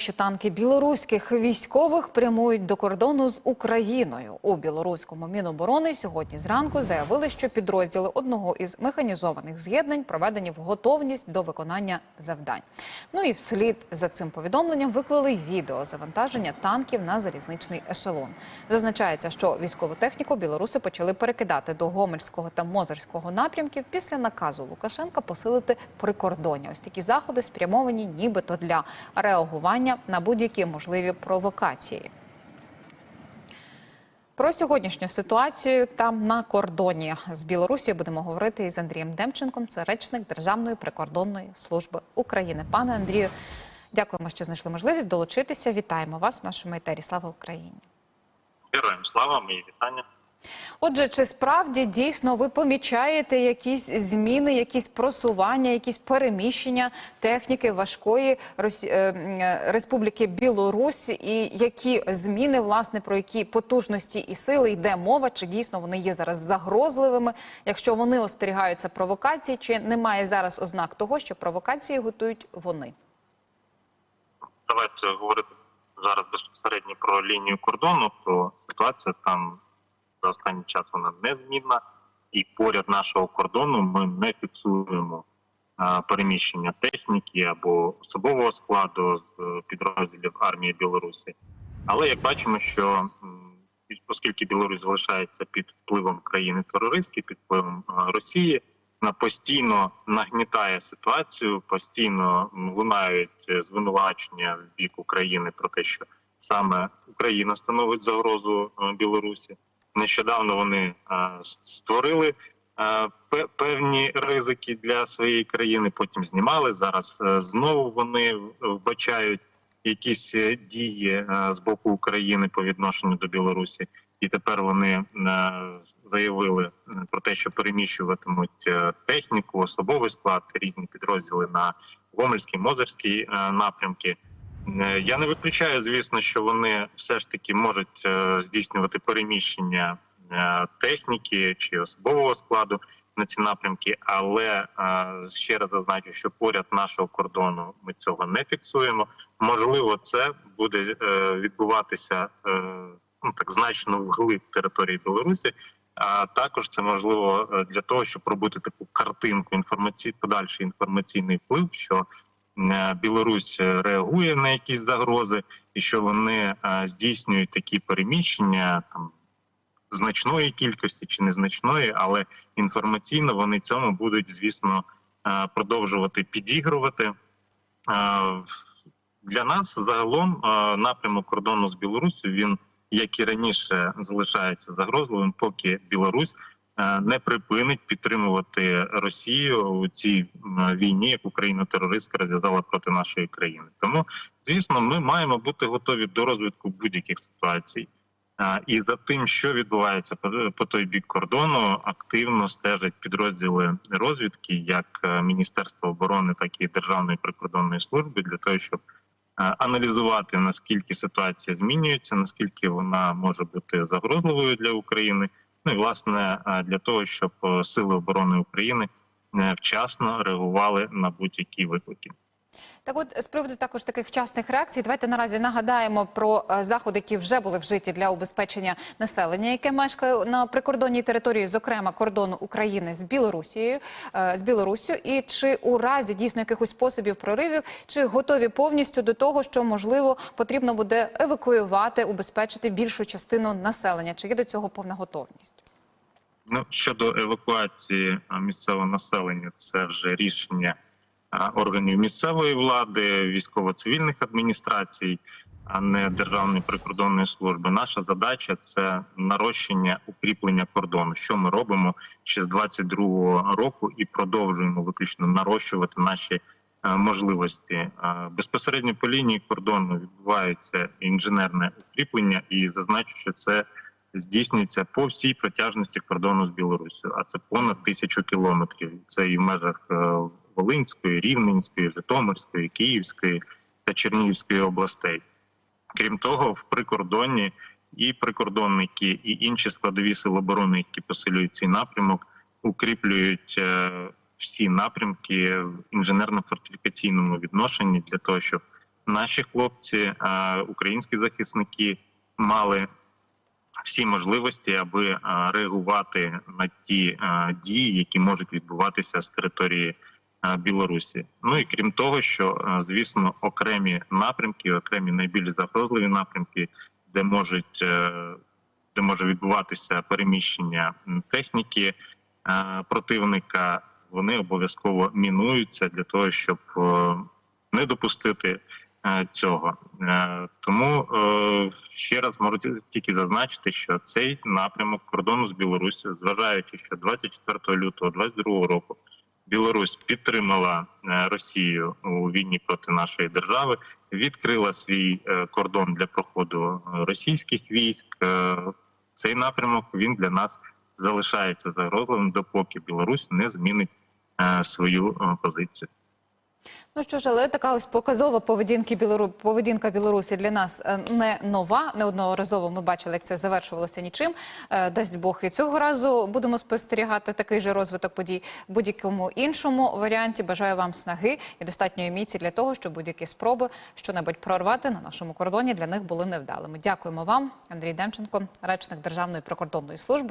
Що танки білоруських військових прямують до кордону з Україною у білоруському міноборони сьогодні зранку заявили, що підрозділи одного із механізованих з'єднань проведені в готовність до виконання завдань. Ну і вслід за цим повідомленням виклали відео завантаження танків на залізничний ешелон. Зазначається, що військову техніку білоруси почали перекидати до Гомельського та Мозерського напрямків після наказу Лукашенка посилити прикордоння. Ось такі заходи спрямовані, нібито для реагування на будь-які можливі провокації. Про сьогоднішню ситуацію там на кордоні з Білорусі будемо говорити із Андрієм Демченком. Це речник Державної прикордонної служби України. Пане Андрію, дякуємо, що знайшли можливість долучитися. Вітаємо вас в нашому етері. Слава Україні! Героям слава, мої вітання. Отже, чи справді дійсно ви помічаєте якісь зміни, якісь просування, якісь переміщення техніки важкої Росі... е, Республіки Білорусь, і які зміни, власне, про які потужності і сили йде мова? Чи дійсно вони є зараз загрозливими? Якщо вони остерігаються провокацій, чи немає зараз ознак того, що провокації готують вони? Давайте говорити зараз безпосередньо про лінію кордону. То ситуація там за останній час вона незмінна, і поряд нашого кордону ми не фіксуємо а, переміщення техніки або особового складу з підрозділів армії Білорусі. Але як бачимо, що оскільки Білорусь залишається під впливом країни терористки, під впливом Росії, вона постійно нагнітає ситуацію, постійно лунають е, звинувачення в бік України про те, що саме Україна становить загрозу е, Білорусі. Нещодавно вони створили певні ризики для своєї країни. Потім знімали. Зараз е, знову вони вбачають якісь е, дії е, з боку України по відношенню до Білорусі. І тепер вони заявили про те, що переміщуватимуть техніку, особовий склад, різні підрозділи на Гомельський, Мозерський е, напрямки. Е, Я не виключаю, звісно, що вони все ж таки можуть е, здійснювати переміщення е, техніки чи особового складу на ці напрямки, але ще раз зазначу, що поряд нашого кордону ми цього не фіксуємо. Можливо, це буде відбуватися ну так значно вглиб території Білорусі. А також це можливо для того, щоб робити таку картинку інформацій, подальший інформаційний вплив, що Білорусь е, реагує на якісь загрози, і що вони е, здійснюють такі переміщення там значної кількості чи незначної, але інформаційно вони цьому будуть, звісно, е, продовжувати підігрувати. Е, Для нас загалом е, напрямок кордону з Білоруссю він, як і раніше, залишається загрозливим, поки Білорусь е, не припинить підтримувати Росію у цій війні, яку країна терористка розв'язала проти нашої країни. Тому, звісно, ми маємо бути готові до розвитку будь-яких ситуацій. І за тим, що відбувається по, той бік кордону, активно стежать підрозділи розвідки, як е, Міністерство оборони, так і Державної прикордонної служби, для того, щоб е, аналізувати наскільки ситуація змінюється, наскільки вона може бути загрозливою для України. Ну і власне е, для того, щоб е, сили оборони України е, вчасно реагували на будь-які виклики. Так, от з приводу також таких вчасних реакцій, давайте наразі нагадаємо про е, заходи, які вже були вжиті для убезпечення населення, яке мешкає на прикордонній території, зокрема кордону України з Білорусією, е, з Білоруссю, і чи у разі дійсно якихось способів проривів, чи готові повністю до того, що можливо потрібно буде евакуювати, убезпечити більшу частину населення? Чи є до цього повна готовність? Ну щодо евакуації місцевого населення, це вже рішення органів місцевої влади, військово-цивільних адміністрацій, а не державної прикордонної служби. Наша задача це нарощення укріплення кордону. Що ми робимо ще з 22-го року і продовжуємо виключно нарощувати наші. е, Можливості Е, безпосередньо по лінії кордону відбувається інженерне укріплення, і зазначу, що це здійснюється по всій протяжності кордону з Білоруссю, а це понад тисячу кілометрів. Це і в межах е, Волинської, Рівненської, Житомирської, Київської та Чернігівської областей. Крім того, в прикордонні і прикордонники, і інші складові сил оборони, які посилюють цей напрямок, укріплюють е, всі напрямки в інженерно-фортифікаційному відношенні для того, щоб наші хлопці, е, українські захисники мали всі можливості, аби е, реагувати на ті дії, які можуть відбуватися з території Білорусі. Ну і крім того, що е, звісно, окремі напрямки, окремі найбільш загрозливі напрямки, де можуть е, де може відбуватися переміщення техніки е, противника, вони обов'язково мінуються для того, щоб е, не допустити е, цього. Е, Тому е, ще раз можу тільки зазначити, що цей напрямок кордону з Білорусі, зважаючи, що 24 лютого 2022 року Білорусь підтримала е, Росію у війні проти нашої держави, відкрила свій е, кордон для проходу е, російських військ. Цей напрямок він для нас залишається загрозливим, допоки Білорусь не змінить свою позицію. Ну що ж, але така ось показова поведінки Білору... поведінка Білорусі для нас е, не нова. Неодноразово ми бачили, як це завершувалося нічим. Е, Дасть Бог і цього разу будемо спостерігати такий же розвиток подій будь-якому іншому варіанті. Бажаю вам снаги і достатньої міці для того, щоб будь-які спроби щонебудь прорвати на нашому кордоні для них були невдалими. Дякуємо вам, Андрій Демченко, речник Державної прикордонної служби.